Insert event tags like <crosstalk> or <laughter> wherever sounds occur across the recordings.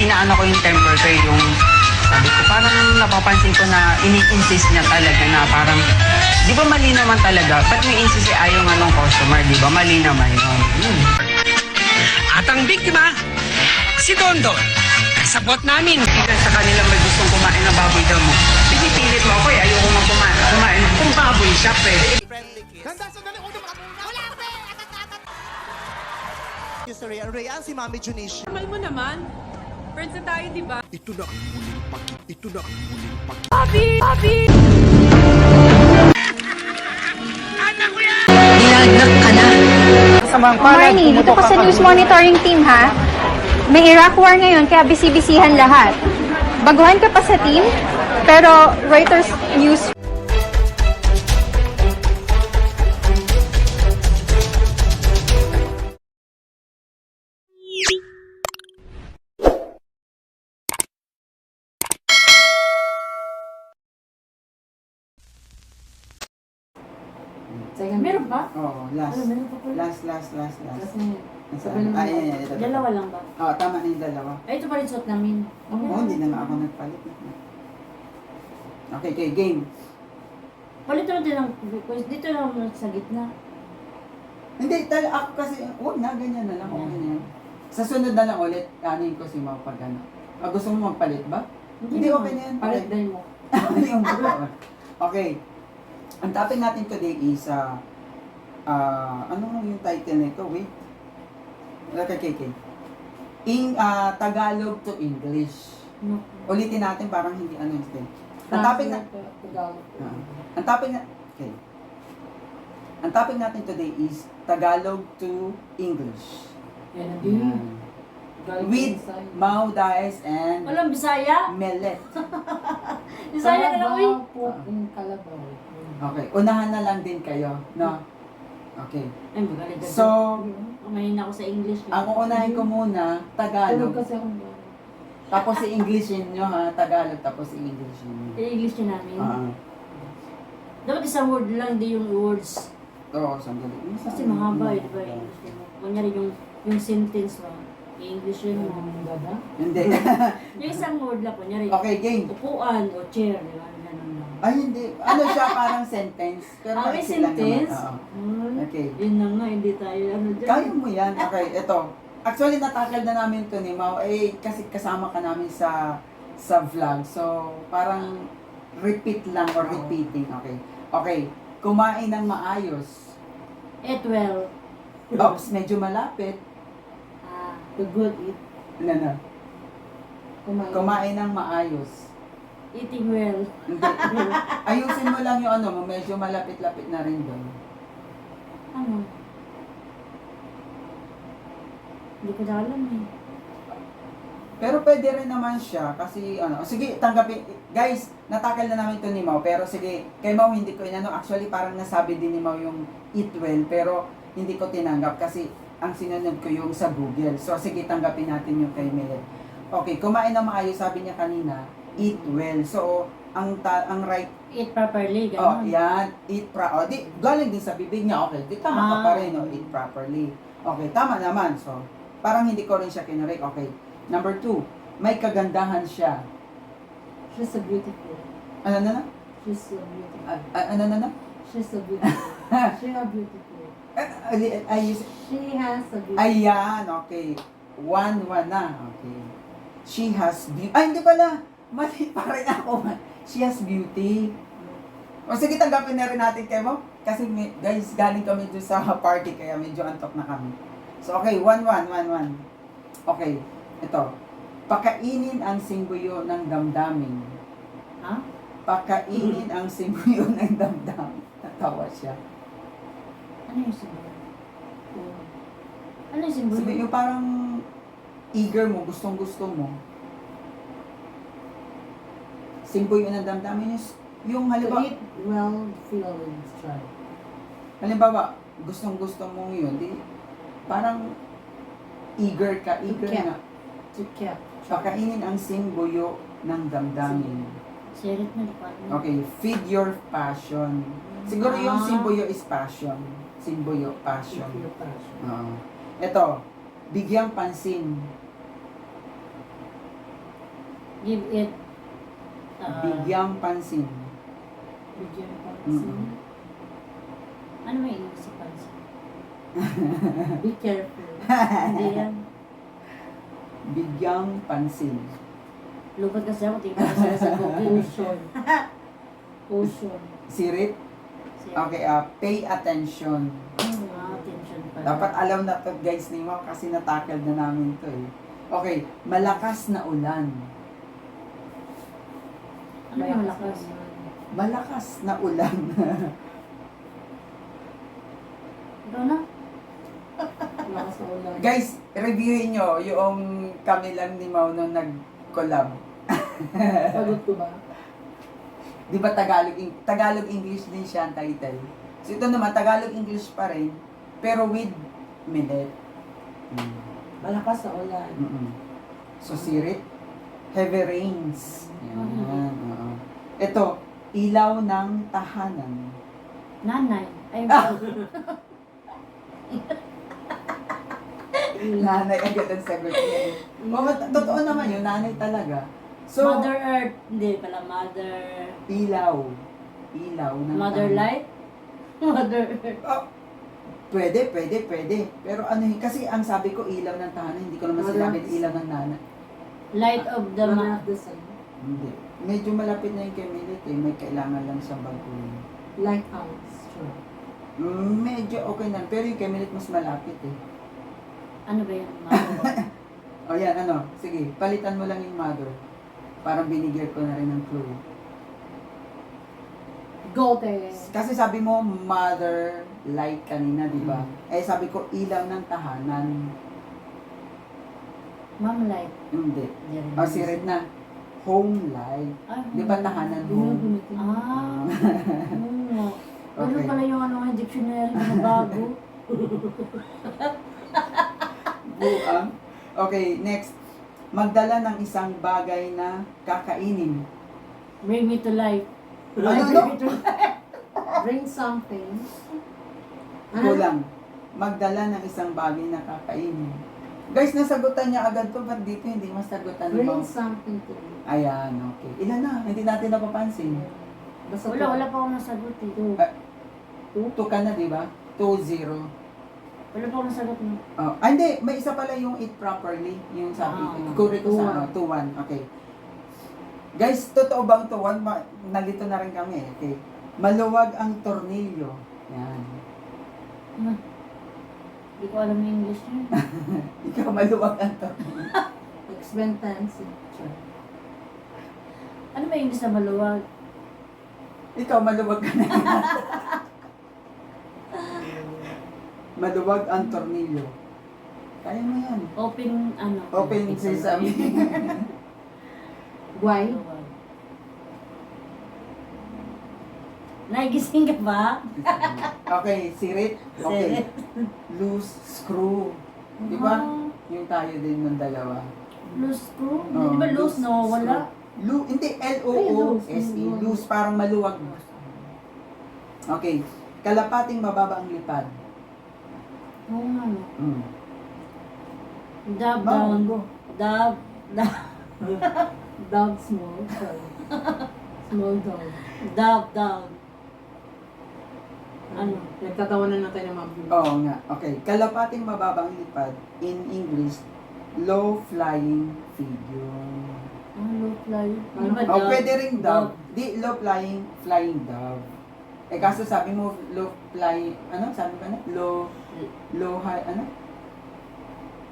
inaano ko yung temper ko yung sabi ko, parang napapansin ko na ini-insist niya talaga na parang, di ba mali naman talaga? Ba't may insist eh, ayaw nga ng customer, di ba? Mali naman yun. Hmm. At ang biktima, si Dondon. Kasabot namin. Kasi sa kanila may gustong kumain ng baboy daw mo. Pinipilit mo ako eh, ayoko nga kumain. Kumain kung baboy siya, pwede. Ganda, sandali. Muna. Wala, pre. Yes, Ray. Rayan, si Mami Junish. Mahal mo naman. Friends na tayo, di ba? Ito na ang muling paki. Ito na ang muling paki. Papi! Papi! Nilagnak ka na. Marnie, dito ka sa news monitoring team ha. May Iraq war ngayon kaya bisibisihan lahat. Baguhan ka pa sa team, pero Reuters News ba? Oo, last. Ano, meron pa pala? Last, last, last, last. Kasi, Nasaan? Ah, yan, yan, ito. dalawa lang ba? Oo, tama na yung dalawa. Ay, ito pa rin suot namin. Oo, hindi na nga ako nagpalit. Okay, okay, game. Palito natin ang request. Dito lang sa gitna. Hindi, tal ako kasi, huwag na, ganyan na lang, okay na yan. Sa sunod na lang ulit, kanin ko si Mau pag ano. Ah, gusto mo magpalit ba? Hindi, okay na yan. Palit din mo. <laughs> Okay. Ang topic natin today is, ah, ah, ano yung title nito? Wait. Okay. In ah, Tagalog to English. No. Ulitin natin parang hindi ano yun. Ang topic na, Tagalog. Ah. ang topic na, okay. Ang topic natin today is Tagalog to English. Yan din. Yan. With Mau Dice and Walang Bisaya? Melet. <laughs> Bisaya na lang, uy. Okay, unahan na lang din kayo, no? Okay. Ay, magaling ka. So, Kumain ako sa English. eh. ang uunahin ko muna, Tagalog. kasi ako. Tapos si Englishin nyo ha, Tagalog, tapos si Englishin nyo. I-English niya namin. Ah, Dapat isang word lang, di yung words. Oo, sandali. Kasi mahaba eh, di ba? English. Kunyari yung, yung sentence mo. I-English yun mo. Hindi. <laughs> Yung isang word lang, kunyari. okay, game. Upuan o chair, di ba? Ganun. Ay, hindi. Ano siya, parang sentence. Pero Ah, may maiksi lang sentence? naman. Oo. Hmm. Okay. Yun na nga, hindi tayo ano dyan. Kaya mo yan. Okay, ito. Actually, natakal na namin ito ni Mau. Eh, kasi kasama ka namin sa sa vlog. So, parang repeat lang or repeating. Okay. Okay. Kumain ng maayos. Eat well. Oops, medyo malapit. Ah, the good eat. Ano na? Kumain. Kumain ng maayos. Eating well. Hindi. <laughs> Ayusin mo lang yung ano mo. Medyo malapit-lapit na rin doon. Ano? Hindi ko na alam eh. Pero pwede rin naman siya kasi ano, sige, tanggapin. Guys, natakal na namin to ni Mau, pero sige, kay Mau hindi ko inano. Actually, parang nasabi din ni Mau yung eat well, pero hindi ko tinanggap kasi ang sinunod ko yung sa Google. So, sige, tanggapin natin yung kay Mel. Okay, kumain na maayos, sabi niya kanina, eat well. So, ang ta- ang right, Eat properly, oh, gano'n. yan, eat pra, oh, di, galing din sa bibig niya, okay, di tama ka Ah. pa rin, no, eat properly. Okay, tama naman. So, parang hindi ko rin siya kinurek. Okay. Number two, may kagandahan siya. She's so beautiful. Ano na na? She's so beautiful. A- a- ano na na? She's so beautiful. <laughs> She's so beautiful. Ah, ali- Ay, She has a beautiful. ayan, okay. One, one na. Okay. She has beauty. Ay, hindi pala. Mali <laughs> pa rin ako. She has beauty. O sige, tanggapin na rin natin kayo mo. Kasi may, guys, galing kami doon sa party kaya medyo antok na kami. So, okay. One, one, one, one. Okay. Ito. Pakainin ang simbuyo ng damdamin. Ha? Pakainin ang simbuyo <laughs> ng damdamin. Natawa siya. Ano yung simbolo? Ano yung? Sabi yung parang eager mo, gustong gusto mo. Simple yun ang damdamin yung, yung halimbawa, well, feel and try. halimbawa, gustong gusto mo yun, di, parang eager ka, eager Okay. na. To keep. Pakainin ang simbuyo ng damdamin. Share it na pa. Okay, feed your passion. Siguro yung Ah. simbuyo is passion. Simbuyo, passion. Your passion. Oo. Ito, bigyang pansin. Give it. Uh, Bigyang pansin. Bigyan pa Mm. Ano may English sa pansin? <laughs> Be careful. Hindi yan. <laughs> Bigyang pansin. Lupad kasi ako, tingnan ko sila sa Google. <laughs> Ocean. Sirit? Okay, ah, pay attention. Ah, attention pala. Dapat alam na to guys ni Ma'am kasi natakal na namin to eh. Okay, malakas na ulan. Ano yung malakas? Malakas na ulan. Ikaw na? Lakas na ulan. guys, reviewin nyo yung kami lang ni Mau nung nag-collab. Sagot ko ba? Di ba Tagalog, Tagalog English din siya ang title. So ito naman, Tagalog English pa rin, pero with millet. Mm. Malakas na ulan. Mm-mm. So sirit, heavy rains. Yan. oo. Ito, ilaw ng tahanan. Nanay. Ay, Ah! <laughs> <laughs> Nanay agad ang sagot niya. eh. Oo, totoo naman yun, nanay talaga. So, Mother Earth. Hindi pala, Mother... ilaw. Ilaw ng Mother tahanan. Light? <laughs> Mother Earth. Oh, pwede, pwede, pwede. Pero ano yun, kasi ang sabi ko ilaw ng tahanan, hindi ko naman Mother sinabi of- ilaw ng nanay. Light of the... Mother Ma- of the sun. Hindi. Medyo malapit na yung kay eh. May kailangan lang siyang baguhin. Lighthouse. Sure. Mm, Medyo okay na. Pero yung kay mas malapit eh. ano ba yan? <laughs> Mother? O yan, ano. Sige, palitan mo lang yung mother. Parang binigyan ko na rin ng clue. Golden. Kasi sabi mo, mother light kanina, di ba? Mm. Eh, sabi ko, ilaw ng tahanan. Ma'am Light. Hindi. Rin. O, si Red na. Home light. Ay, Di ba tahanan home? Ah. Oo. Ano Okay. pala yung ano, dictionary na bago? <laughs> Buang. Okay, next. Magdala ng isang bagay na kakainin. Bring me to life. Ano, ano? Bring something. Ano? Kulang. Magdala ng isang bagay na kakainin. Guys, nasagutan niya agad to, ba't dito hindi masagutan mo? Bring something to me. Ayan, okay. Ilan na? Hindi natin napapansin. Basta Wala, wala pa akong nasagot eh. Ah, Two ka na, di ba? Two, zero. Wala pa akong nasagot mo. Oh, ah, hindi. May isa pala yung eat properly. Yung sabi. Ah, Kuri ko two, sa ano, two, one. Okay. Guys, totoo bang two, one? Ma- nalito na rin kami. eh. Okay. Maluwag ang tornilyo. Yan. Hindi ko alam yung English niya. <laughs> Ikaw maluwag ang. Expensive. Sure. Ano ba yung English na maluwag? Ikaw maluwag ka na. <laughs> maluwag ang tornilyo. Kaya mo yan. Open, ano? Open sesame. <laughs> Why? Maluwag. Nagising ka ba? <laughs> okay, sirit. Okay. Loose screw. Di ba? Yung tayo din ng dalawa. Loose screw? Oh, Di ba loose? No, wala. Lu hindi, Ay, L-O-O-S-E. loose. Loose, parang maluwag. Okay. Kalapating mababa ang lipad. Oo nga, no. Mm. Dab down. Dab, dab, <laughs> Dog small. <laughs> Small dog. dab down. Ano? Nagtatawanan na tayo ng mga view. Oo nga. Okay. Kalapating mababa ang lipad. In English, low-flying figure. Ah, low fly. Di ba Oh, pwede ring dove. Di, low-flying, flying dove. Eh, kaso sabi mo, low-flying, ano? Sabi ba na? Low, low high, ano?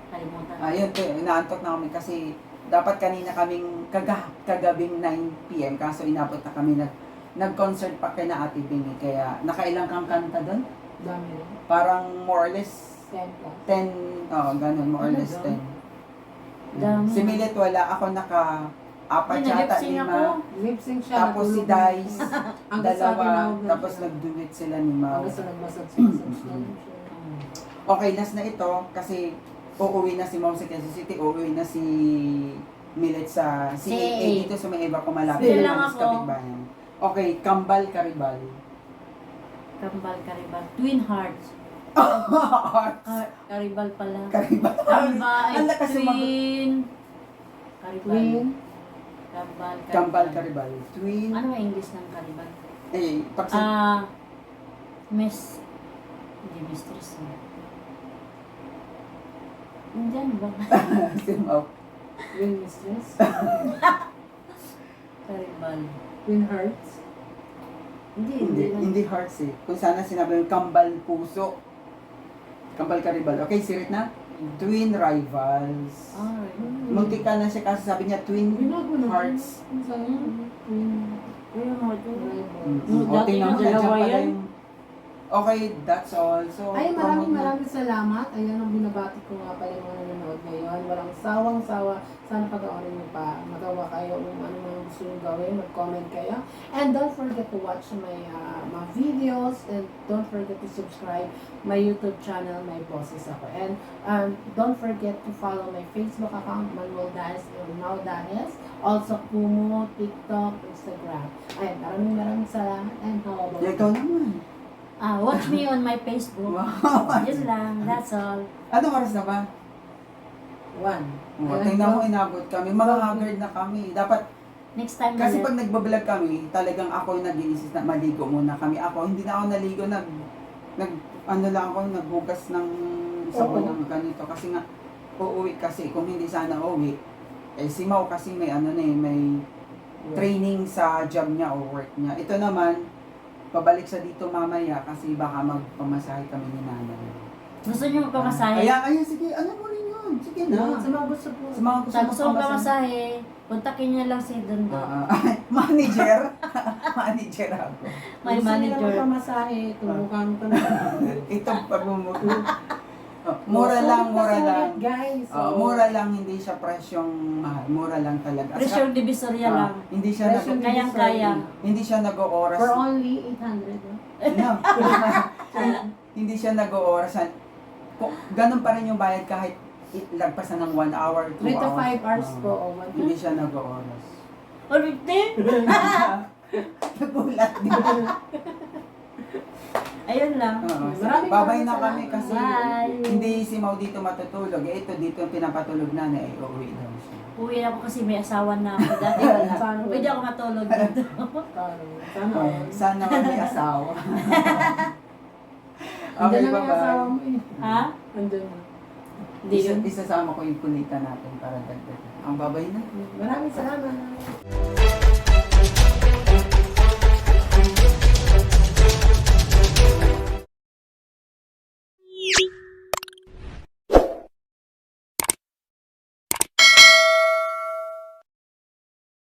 Kalimutan. Ayun, te, inaantok na kami kasi dapat kanina kaming kaga, kagabing 9pm kaso inabot na kami nag nag-concert pa kay na Ate Bingi kaya nakailang kang kanta doon? Dami rin. Parang more or less 10 plus. 10, oh, ganun, more or less Talaga? 10. Dami. Si Millet wala, ako naka apat Ay, yata, nag-lip-sync ako. lima. Lip sync siya. Tapos si natulog. Dice, <laughs> Ang gusto dalawa, tinawag na tapos siya. nag-duet sila ni Mau. Ang gusto nagbasag siya. Subscribe siya. Okay, last na ito kasi uuwi na si Mom sa Quezon City, uuwi na si Millet sa CAA dito sa may iba ko malapit na lang sa ako. kapitbayan. Okay, Kambal Karibal. Kambal, karibal. Twin hearts. <laughs> Kar- karibal pala. Karibal. Karibal. Ang lakas sumagot. Twin. Karibal. Twin. Kambal. Kambal Karibal. Twin. Ano ang English ng Karibal? Eh, pag sa... Ah, miss, hindi mistress. eh. Ba? <laughs> Simaw. Twin mistress. <laughs> Karibal. Twin hearts. Hindi, Hindi, hindi. hindi hearts eh. Kung sana sinabi yung kambal puso. Kambal Karibal. Okay, sirit na? Twin rivals. Alright. Muntik ka na siya kasi sabi niya twin hearts. Mo, Twin Kaya mo ito. Mm. Mm, O, dati tingnan yung mo, nandiyan dalawa pala yan. yung- Okay, that's all. So, Ay, maraming maraming salamat. Ayan ang binabati ko nga pala yung mga nanonood ngayon. Walang sawang-sawa. Sana pag-oorin niyo pa. Magawa kayo kung ano mga gusto niyo gawin. Mag-comment kayo. And don't forget to watch my uh, mga videos. And don't forget to subscribe my YouTube channel, My Bosses Ako. And um, don't forget to follow my Facebook account, Manuel Danes or Now Danes. Also, Kumu, TikTok, Instagram. Ayan, maraming maraming salamat. And how about ikaw naman. Ah, watch me on my Facebook. Wow. Yun lang, that's all. Anong oras na ba? One. Oh, tingnan mo, inabot kami. Mga haggard na kami. Dapat, Next time kasi ulit. pag nagbablog kami, talagang ako yung nag-iisis na maligo muna kami. Ako, hindi na ako naligo, nag, nag, ano lang ako, naghugas ng sabon Oo. ng ganito. Kasi nga, uuwi kasi, kung hindi sana uuwi, eh si Mau kasi may ano na eh, may training sa job niya o work niya. Ito naman, pabalik sa dito mamaya kasi baka magpamasahe kami ni nanay. Gusto niyo magpamasahe? Kaya, ayun, sige, ano mo rin yun. Sige na. Sa mga gusto po. Sa mga gusto Sa gusto mong magpamasahe. pamasahe, kontakin niya lang si Dondo. Ah, ah. manager? <laughs> manager ako. My Gusto nila manager. magpamasahe, tumukan ka na. <laughs> Ito pagmumuto. Oh, mura lang, mura lang. Guys, Oh, mura lang, hindi siya presyong mahal. Mura lang talaga. At saka, Presyong divisorya ah, lang. hindi siya nag Kayang-kaya. hindi siya nag-ooras. For only 800. no? No. <laughs> <laughs> hindi siya nag-ooras. Kung ganun pa rin yung bayad kahit lagpasan ng 1 hour, 2 3 to hours. 5 hours po. o one- Hindi siya nag-ooras. Or 50? <laughs> Nagulat din. Ayun lang. Oo. Maraming Babay na maraming kami salamat. kasi Bye. hindi si Mau dito matutulog. Eh, ito dito yung pinapatulog na na eh, uuwi daw siya. Uwi ako kasi may asawa na ako. Dati wala. <laughs> Sana Pwede ako matulog dito. Sana. Oh, sana may asawa. <laughs> Andun okay, na yung asawa mo eh. ha? Andun na. Hindi Isa, yun. isasama ko yung kulita natin para dagdag. Ang babay na. Maraming salamat.